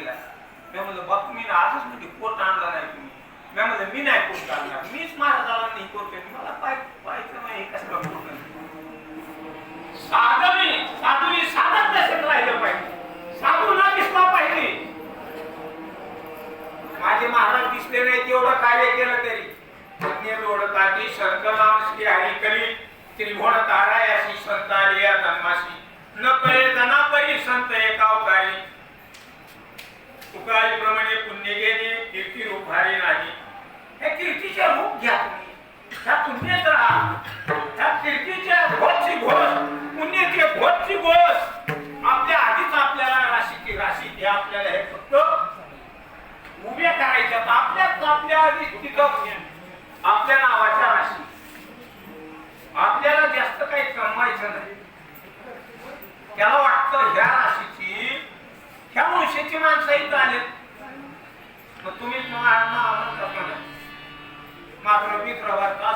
दिला मी म्हणलं बाप मी ना असंच म्हणजे कोर्ट आणला नाही तुम्ही? मी म्हणलं मी नाही कोर्ट आणला. मीच माझा झाला नाही कोर्ट मला पाय पाहिजे नाही कसला कोर्ट साधवी साधवी साधत नसेल राहिलं पाहिजे. साधूला दिसला पाहिजे. माझे महाराज दिसले नाही तेवढं कार्य केलं तरी. अग्नि रोड काठी सर्कनाम श्री हरिकली त्रिभुवन तारा न कळे तुकाईप्रमाणे कीर्ती रूप भारी नाही. हे कीर्तीचे रूप घ्या तुम्ही. ह्या पुण्यात राहा. ह्या कीर्तीच्या घोषची घोष पुण्याची घोषची घोष. आपल्या आधीच आपल्याला राशीची राशी द्या आपल्याला हे फक्त. उभ्या करायच्या आपल्याच आपल्या आधी तिथं आपल्या नावाच्या राशी. आपल्याला जास्त काही कमवायचं नाही. त्याला वाटतं ह्या राशीची ह्या वंशाची माणसं इथं आलेत. ప్రవర్త